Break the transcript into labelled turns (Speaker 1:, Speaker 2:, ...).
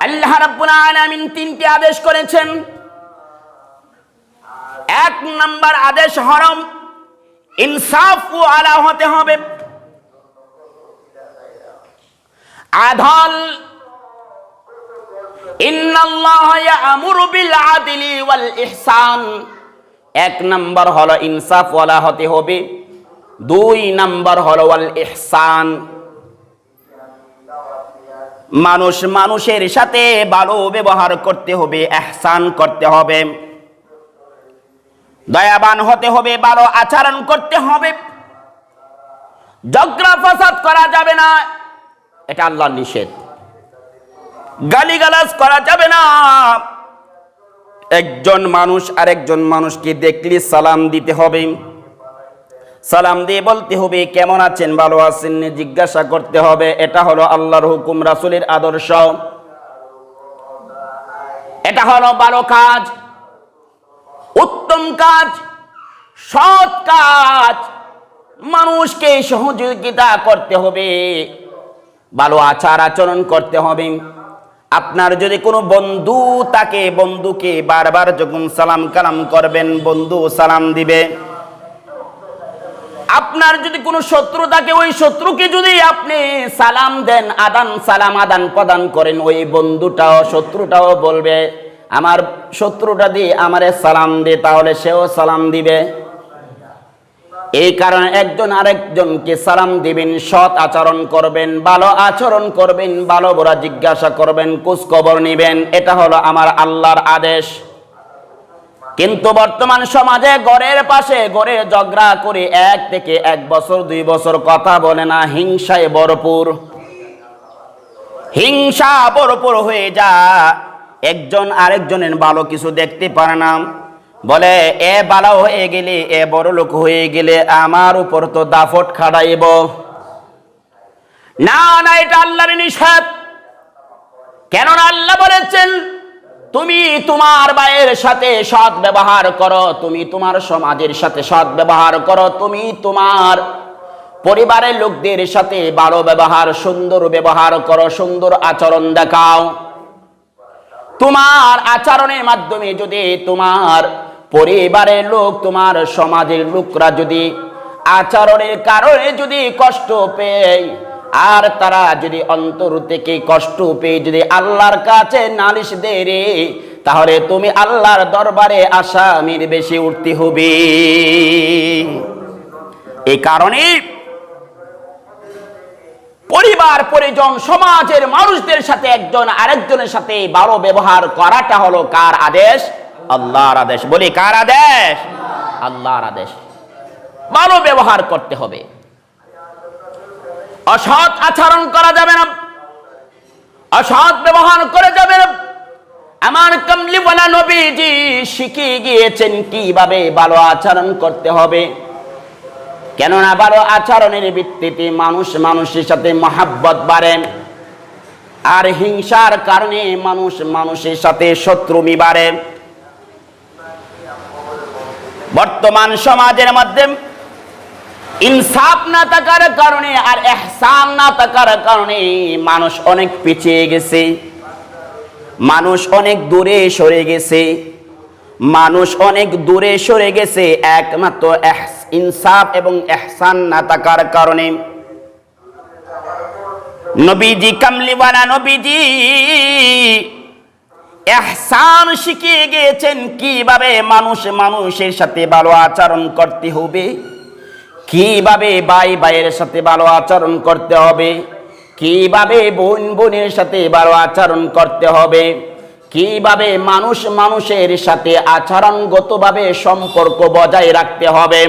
Speaker 1: আল্লাহ রাব্বুল আলামিন তিনটি আদেশ করেছেন। এক নাম্বার আদেশ হরম। ইনসাফ ও আলা হতে হবে। ইহসান। এক নাম্বার হলো ইনসাফ ওয়ালা হতে হবে। দুই নাম্বার হলো ওয়াল ইহসান। মানুষ মানুষের সাথে ভালো ব্যবহার করতে হবে, এহসান করতে হবে। দয়াবান হতে হবে, ভালো আচরণ করতে হবে। ঝগড়া ফাসাদ করা যাবে না, এটা আল্লাহর নিষেধ। গালিগালাজ করা যাবে না। একজন মানুষ আরেকজন মানুষকে দেখলে সালাম দিতে হবে। সালাম দিয়ে বলতে হবে, কেমন আছেন? ভালো আছেন? জিজ্ঞাসা করতে হবে, এটা হলো আল্লাহর হুকুম, রাসুলের আদর্শ। এটা হলো ভালো কাজ, উত্তম কাজ, সৎ কাজ। মানুষকে সহযোগিতা করতে হবে, ভালো আচার আচরণ করতে হবে। আপনার যদি কোনো বন্ধু তাকে বন্ধুকে বারবার যখন সালাম কালাম করবেন, বন্ধু সালাম দিবে। আপনার যদি কোনো শত্রু থাকে, ওই শত্রুকে যদি আপনি সালাম দেন, আদান সালাম আদান প্রদান করেন, ওই বন্ধুটাও, শত্রুটাও বলবে, আমার শত্রুটা দিয়ে আমারে সালাম দে, তাহলে সেও সালাম দিবে। এই কারণে একজন আরেকজনকে সালাম দিবেন, সৎ আচরণ করবেন, ভালো আচরণ করবেন, ভালো বড়া জিজ্ঞাসা করবেন, খোঁজ খবর নিবেন, এটা হলো আমার আল্লাহর আদেশ। কিন্তু বর্তমান সমাজে গড়ের পাশে গড়ে ঝগড়া করে এক থেকে এক বছর, দুই বছর কথা বলে না, হিংসায় ভরপুর। হিংসা ভরপুর হয়ে যা একজন আরেকজনের ভালো কিছু দেখতে পারে না। বলে, এ বালা হয়ে গেলে, এ বড় লোক হয়ে গেলে আমার উপর তো দাফট খাড়াইব না না, এটা আল্লাহর নিষেধ। কেননা আল্লাহ বলেছেন তুমি তোমার ভাইয়ের সাথে সৎ ব্যবহার করো, তুমি তোমার সমাজের সাথে সৎ ব্যবহার করো, তুমি তোমার পরিবারের লোকদের সাথে ভালো ব্যবহার, সুন্দর ব্যবহার করো, সুন্দর আচরণ দেখাও। তোমার আচরণের মাধ্যমে যদি তোমার পরিবারের লোক, তোমার সমাজের লোকরা যদি আচরণের কারণে যদি কষ্ট পেয়ে আর তারা যদি অন্তর থেকে কষ্ট পেয়ে যদি আল্লাহর কাছে নালিশ দেয় রে, তাহলে তুমি আল্লাহর দরবারে আসামির বেশি উঠতে হবে। এই কারণে পরিবার, পরিজন, সমাজের মানুষদের সাথে একজন আরেকজনের সাথে ভালো ব্যবহার করাটা হলো কার আদেশ? আল্লাহর আদেশ। বলি কার আদেশ? আল্লাহর আদেশ। ভালো ব্যবহার করতে হবে। অসৎ আচরণ করা যাবে না। অসৎ ব্যবহার করা যাবে না। আমার কমলিওয়ালা নবীজি শিখিয়ে গিয়েছেন কীভাবে ভালো আচরণ করতে হবে। কেননা ভালো আচরণের ভিত্তিতে মানুষ মানুষের সাথে মহাব্বত বাড়ে। আর হিংসার কারণে মানুষ মানুষের সাথে শত্রুমি বাড়ে। বর্তমান সমাজের মধ্যে ইনসাফ না থাকার কারণে আর এহসান না থাকার কারণে মানুষ অনেক পিছিয়ে গেছে। মানুষ অনেক দূরে সরে গেছে। মানুষ অনেক দূরে সরে গেছে একমাত্র ইনসাফ এবং এহসান না থাকার কারণে। নবীজি কামলিওয়ালা নবীজি এহসান শিখিয়ে গিয়েছেন কীভাবে মানুষ মানুষের সাথে ভালো আচরণ করতে হবে। কীভাবে ভাই ভাইয়ের সাথে ভালো আচরণ করতে হবে? কীভাবে বোন বোনের সাথে ভালো আচরণ করতে হবে? কীভাবে মানুষ মানুষের সাথে আচরণগতভাবে সম্পর্ক বজায় রাখতে হবে?